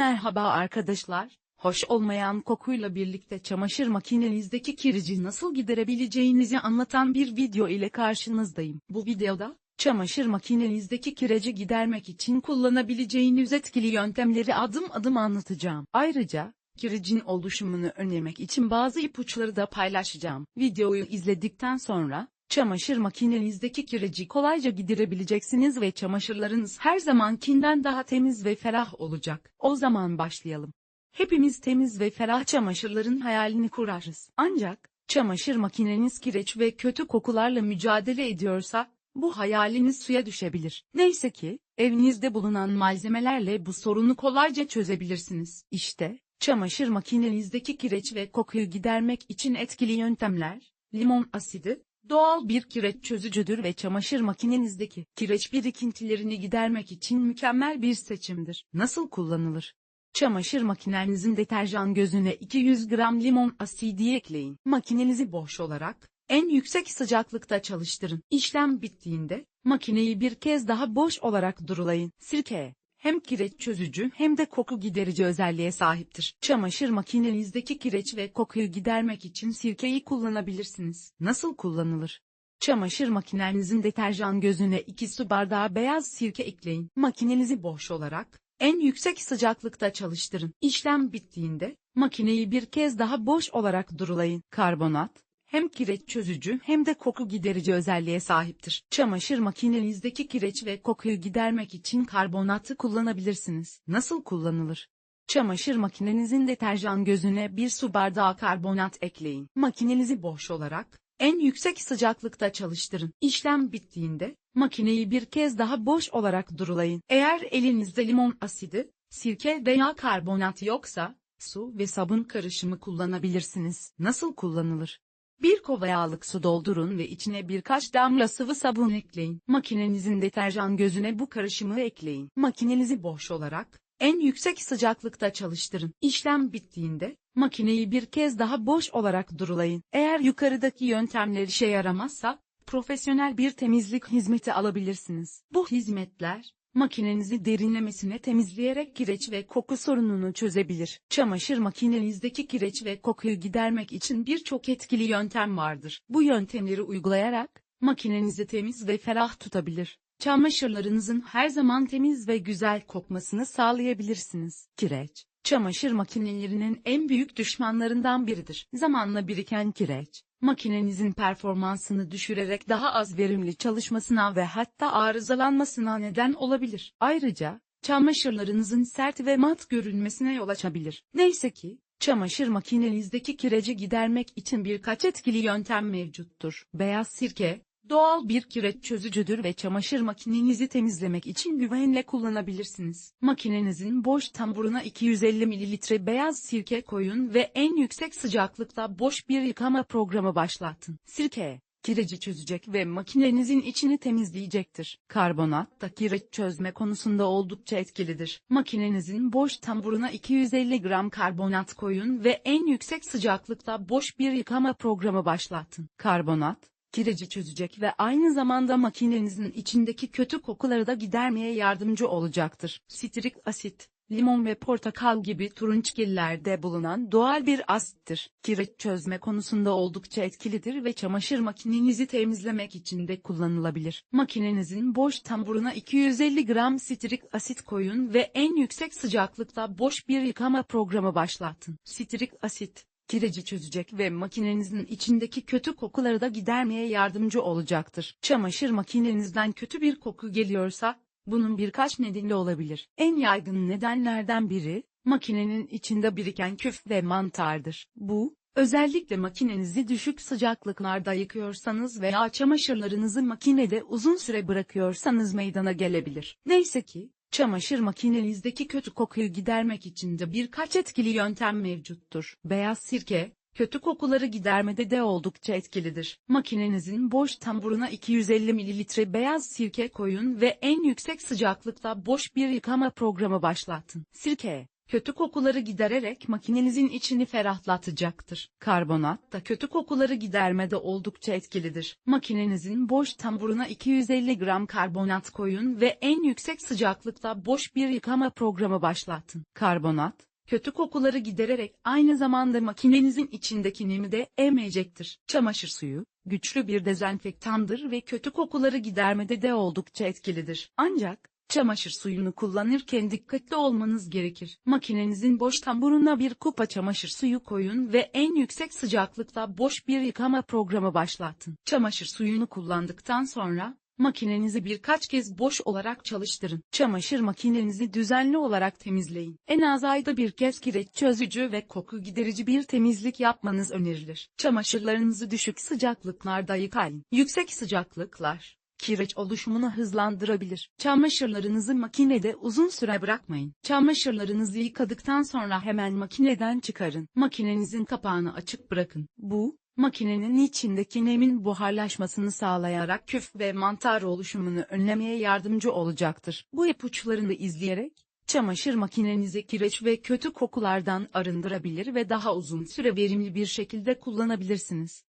Merhaba arkadaşlar, hoş olmayan kokuyla birlikte çamaşır makinenizdeki kirici nasıl giderebileceğinizi anlatan bir video ile karşınızdayım. Bu videoda, çamaşır makinenizdeki kireci gidermek için kullanabileceğiniz etkili yöntemleri adım adım anlatacağım. Ayrıca, kiricin oluşumunu önlemek için bazı ipuçları da paylaşacağım. Videoyu izledikten sonra, Çamaşır makinenizdeki kireci kolayca giderebileceksiniz ve çamaşırlarınız her zamankinden daha temiz ve ferah olacak. O zaman başlayalım. Hepimiz temiz ve ferah çamaşırların hayalini kurarız. Ancak, çamaşır makineniz kireç ve kötü kokularla mücadele ediyorsa, bu hayaliniz suya düşebilir. Neyse ki, evinizde bulunan malzemelerle bu sorunu kolayca çözebilirsiniz. İşte, çamaşır makinenizdeki kireç ve kokuyu gidermek için etkili yöntemler, limon asidi, Doğal bir kireç çözücüdür ve çamaşır makinenizdeki kireç birikintilerini gidermek için mükemmel bir seçimdir. Nasıl kullanılır? Çamaşır makinenizin deterjan gözüne 200 gram limon asidi ekleyin. Makinenizi boş olarak, en yüksek sıcaklıkta çalıştırın. İşlem bittiğinde, makineyi bir kez daha boş olarak durulayın. Sirke, hem kireç çözücü hem de koku giderici özelliğe sahiptir. Çamaşır makinenizdeki kireç ve kokuyu gidermek için sirkeyi kullanabilirsiniz. Nasıl kullanılır? Çamaşır makinenizin deterjan gözüne 2 su bardağı beyaz sirke ekleyin. Makinenizi boş olarak, en yüksek sıcaklıkta çalıştırın. İşlem bittiğinde, makineyi bir kez daha boş olarak durulayın. Karbonat, hem kireç çözücü hem de koku giderici özelliğe sahiptir. Çamaşır makinenizdeki kireç ve kokuyu gidermek için karbonatı kullanabilirsiniz. Nasıl kullanılır? Çamaşır makinenizin deterjan gözüne bir su bardağı karbonat ekleyin. Makinenizi boş olarak, en yüksek sıcaklıkta çalıştırın. İşlem bittiğinde, makineyi bir kez daha boş olarak durulayın. Eğer elinizde limon asidi, sirke veya karbonat yoksa, su ve sabun karışımı kullanabilirsiniz. Nasıl kullanılır? Bir kova yağlık su doldurun ve içine birkaç damla sıvı sabun ekleyin. Makinenizin deterjan gözüne bu karışımı ekleyin. Makinenizi boş olarak, en yüksek sıcaklıkta çalıştırın. İşlem bittiğinde, makineyi bir kez daha boş olarak durulayın. Eğer yukarıdaki yöntemler işe yaramazsa, profesyonel bir temizlik hizmeti alabilirsiniz. Bu hizmetler, makinenizi derinlemesine temizleyerek kireç ve koku sorununu çözebilir. Çamaşır makinenizdeki kireç ve kokuyu gidermek için birçok etkili yöntem vardır. Bu yöntemleri uygulayarak, makinenizi temiz ve ferah tutabilir. Çamaşırlarınızın her zaman temiz ve güzel kokmasını sağlayabilirsiniz. Kireç, çamaşır makinelerinin en büyük düşmanlarından biridir. Zamanla biriken kireç, makinenizin performansını düşürerek daha az verimli çalışmasına ve hatta arızalanmasına neden olabilir. Ayrıca, çamaşırlarınızın sert ve mat görünmesine yol açabilir. Neyse ki, çamaşır makinenizdeki kireci gidermek için birkaç etkili yöntem mevcuttur. Beyaz sirke, Doğal bir kireç çözücüdür ve çamaşır makinenizi temizlemek için güvenle kullanabilirsiniz. Makinenizin boş tamburuna 250 ml beyaz sirke koyun ve en yüksek sıcaklıkta boş bir yıkama programı başlatın. Sirke, kireci çözecek ve makinenizin içini temizleyecektir. Karbonat da kireç çözme konusunda oldukça etkilidir. Makinenizin boş tamburuna 250 gram karbonat koyun ve en yüksek sıcaklıkta boş bir yıkama programı başlatın. Karbonat, kireci çözecek ve aynı zamanda makinenizin içindeki kötü kokuları da gidermeye yardımcı olacaktır. Sitrik asit, limon ve portakal gibi turunçgillerde bulunan doğal bir asittir. Kireç çözme konusunda oldukça etkilidir ve çamaşır makinenizi temizlemek için de kullanılabilir. Makinenizin boş tamburuna 250 gram sitrik asit koyun ve en yüksek sıcaklıkta boş bir yıkama programı başlatın. Sitrik asit, kireci çözecek ve makinenizin içindeki kötü kokuları da gidermeye yardımcı olacaktır. Çamaşır makinenizden kötü bir koku geliyorsa, bunun birkaç nedeni olabilir. En yaygın nedenlerden biri, makinenin içinde biriken küf ve mantardır. Bu, özellikle makinenizi düşük sıcaklıklarda yıkıyorsanız veya çamaşırlarınızı makinede uzun süre bırakıyorsanız meydana gelebilir. Neyse ki, Çamaşır makinenizdeki kötü kokuyu gidermek için de birkaç etkili yöntem mevcuttur. Beyaz sirke, kötü kokuları gidermede de oldukça etkilidir. Makinenizin boş tamburuna 250 ml beyaz sirke koyun ve en yüksek sıcaklıkta boş bir yıkama programı başlatın. Sirke, kötü kokuları gidererek makinenizin içini ferahlatacaktır. Karbonat da kötü kokuları gidermede oldukça etkilidir. Makinenizin boş tamburuna 250 gram karbonat koyun ve en yüksek sıcaklıkta boş bir yıkama programı başlatın. Karbonat, kötü kokuları gidererek aynı zamanda makinenizin içindeki nemi de emecektir. Çamaşır suyu, güçlü bir dezenfektandır ve kötü kokuları gidermede de oldukça etkilidir. Ancak, çamaşır suyunu kullanırken dikkatli olmanız gerekir. Makinenizin boş tamburuna bir kupa çamaşır suyu koyun ve en yüksek sıcaklıkta boş bir yıkama programı başlatın. Çamaşır suyunu kullandıktan sonra, Makinenizi birkaç kez boş olarak çalıştırın. Çamaşır makinenizi düzenli olarak temizleyin. En az ayda bir kez kireç çözücü ve koku giderici bir temizlik yapmanız önerilir. Çamaşırlarınızı düşük sıcaklıklarda yıkayın. Yüksek sıcaklıklar kireç oluşumunu hızlandırabilir. Çamaşırlarınızı makinede uzun süre bırakmayın. Çamaşırlarınızı yıkadıktan sonra hemen makineden çıkarın. Makinenizin kapağını açık bırakın. Bu, makinenin içindeki nemin buharlaşmasını sağlayarak küf ve mantar oluşumunu önlemeye yardımcı olacaktır. Bu ipuçlarını izleyerek, çamaşır makinenizi kireç ve kötü kokulardan arındırabilir ve daha uzun süre verimli bir şekilde kullanabilirsiniz.